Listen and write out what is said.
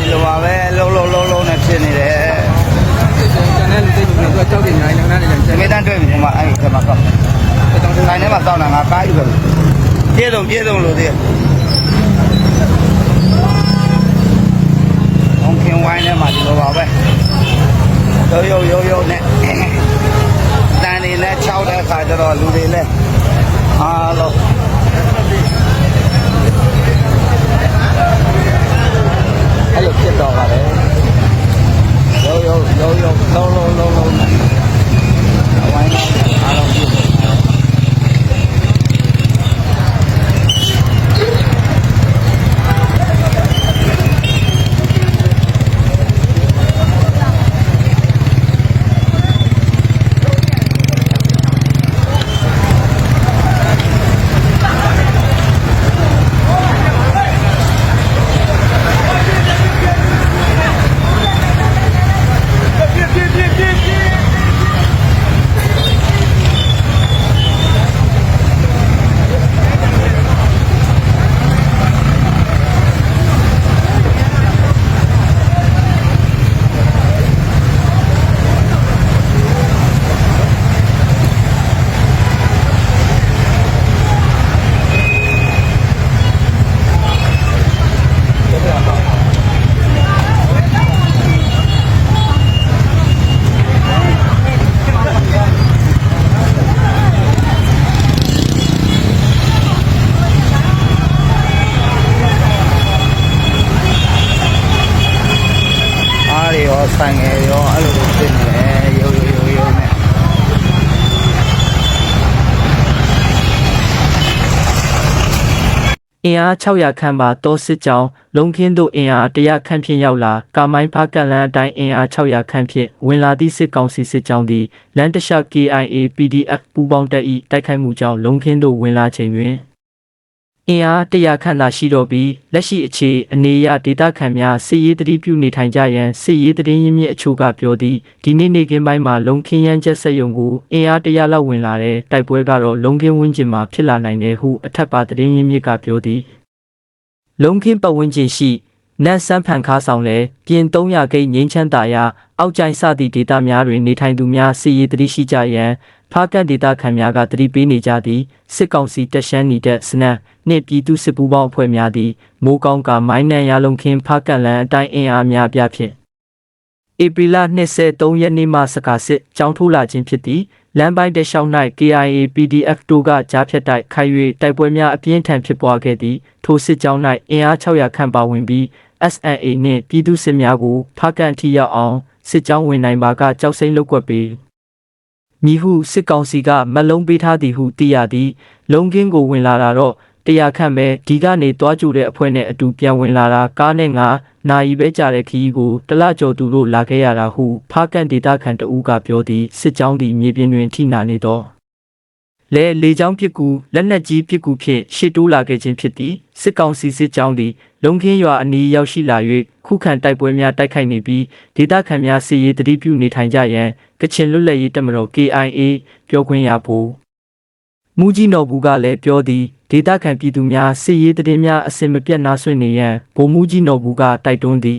ဒီလိုပါပဲလုံးလုံးလုံးလုံးနဲ့ဖြစ်နေတယ်ကျန်တဲ့လူတွေကသူကကြောက်ကြနေတယ်ငါနဲ့ကျန်တယ်ငါတန်းတွေ့ပြီဟိုမှာအဲ့ဒီကမှာကောက်နိုင်ထဲမှာကောက်တာငါကားယူတယ်ပြည့်စုံပြည့်စုံလို့သေးအောင်ခင်ဝိုင်းထဲမှာဒီလိုပါပဲရုပ်ရုပ်ရုပ်ရုပ်နဲ့တန်တွေနဲ့၆တဲ့ခါကျတော့လူတွေလည်းအားလုံး အဲ့လိုဖြစ်တော့ပါတယ်ရုပ်ရုပ်ရုပ်ရုပ်လုံးလုံးလုံးလုံးနဲ့အဝိုင်းအားလုံးပြည့်စုံတယ် အားတွေရော ဆိုင်ငယ်ရောအဲ့လိုလိုဖြစ်နေတယ်ရုပ်ရုပ်ရုပ်ရုပ်နဲ့အင်အား600ခန့်ပါတောစစ်ကြောင်းလုံခင်းတို့အင်အား100ခန့်ဖြင့်ရောက်လာကာမိုင်းဖားကလန်အတိုင်းအင်အား600ခန့်ဖြင့်ဝင်လာသည့်စစ်ကောင်စီစစ်ကြောင်းသည်လန်တရှောက် KIA PDF ပူးပေါင်းတပ်၏တိုက်ခိုက်မှုကြောင့်လုံခင်းတို့ဝင်လာချိန်တွင် အင်အား100ခန့်သာရှိတော့ပြီးလက်ရှိအခြေအနေအရဒေတာခန့်များစစ်ရေးတတိပြုနေထိုင်ကြရန်စစ်ရေးတရင်ရင်းမြစ်အချို့ကပြောသည်ဒီနေ့နေ့ကင်းပိုင်းမှာလုံခင်းရန်ချက်ဆက်ယုံကိုအင်အား100လောက်ဝင်လာတဲ့တိုက်ပွဲကတော့လုံခင်းဝင်းကျင်မှာဖြစ်လာနိုင်တယ်ဟုအထက်ပါတရင်ရင်းမြစ်ကပြောသည်လုံးခင်းပတ်ဝန်းကျင်ရှိနတ်ဆန်းဖန်ခါဆောင်လဲပြင်300ကိန်းငင်းချမ်းသာရအောက်ကျိုင်းစသည့်ဒေတာများတွင်နေထိုင်သူများစီရီတတိရှိကြရန် ဖားကတ်ဒေတာခံများကတတိပေးနေကြသည်စစ်ကောင်စီတက်ရှမ်းနေတဲ့စနတ်နှင့်ပြည်သူစစ်ပူးပေါင်းအဖွဲ့များသည်မိုးကောင်းကမိုင်းနံရလုံးခင်းဖားကတ်လန်အတိုင်းအင်အားများပြဖြင့်ဧပြီလ23ရက်နေ့မှစကားစစ်ကြောင်းထိုးလာခြင်းဖြစ်သည်လမ်းပိုင်းတစ်လျှောက်၌ KIA PDF တို့ကကြားဖြတ်တိုက်ခိုက်၍တိုက်ပွဲများအပြင်းထန်ဖြစ်ပွားခဲ့သည်ထိုစစ်ကြောင်း၌အင်အား600ခန့်ပါဝင်ပြီး SNA နှင့်ပြည်သူစစ်များကိုဖားကန်ထိရောက်အောင်စစ်ကြောင်းဝင်နိုင်ပါကကြောက်စိမ့်လုတ်ကွက်ပြီး မိဟုစစ်ကောင်စီကမက်လုံးပေးထားသည်ဟုသိရသည်လုံကင်းကိုဝင်လာတာတော့တရားခန့်ပဲဒီကနေတွားကြတဲ့အဖွဲ့နဲ့အတူပြန်ဝင်လာတာကားနဲ့ငါနာယီပဲကြာတဲ့ခီးကိုတလကျော်သူတို့လာခဲ့ရတာဟုဖားကန်ဒေတာခန့်တဦးကပြောသည်စစ်ကြောင်းသည်မြေပြင်တွင်ထိနာနေတော့လဲလေချောင်းပစ်ကူလက်နက်ကြီးပစ်ကူဖြင့်ရှေ့တိုးလာခဲ့ခြင်းဖြစ်သည်စစ်ကောင်စီစစ်ကြောင်းသည် လုံခင်းရွာအနီးရောက်ရှိလာ၍ခုခံတိုက်ပွဲများတိုက်ခိုက်နေပြီးဒေသခံများစီရေးတတိပြုနေထိုင်ကြရန်ကချင်လွတ်လပ်ရေးတပ်မတော် KIA ပြောခွင့်ရဖို့မူကြီးနော်ဘူးကလည်းပြောသည်ဒေသခံပြည်သူများစစ်ရေးတည်င်းများအစင်မပြတ်နာဆွင့်နေရန်ဗိုလ်မူကြီးနော်ဘူးကတိုက်တွန်းသည်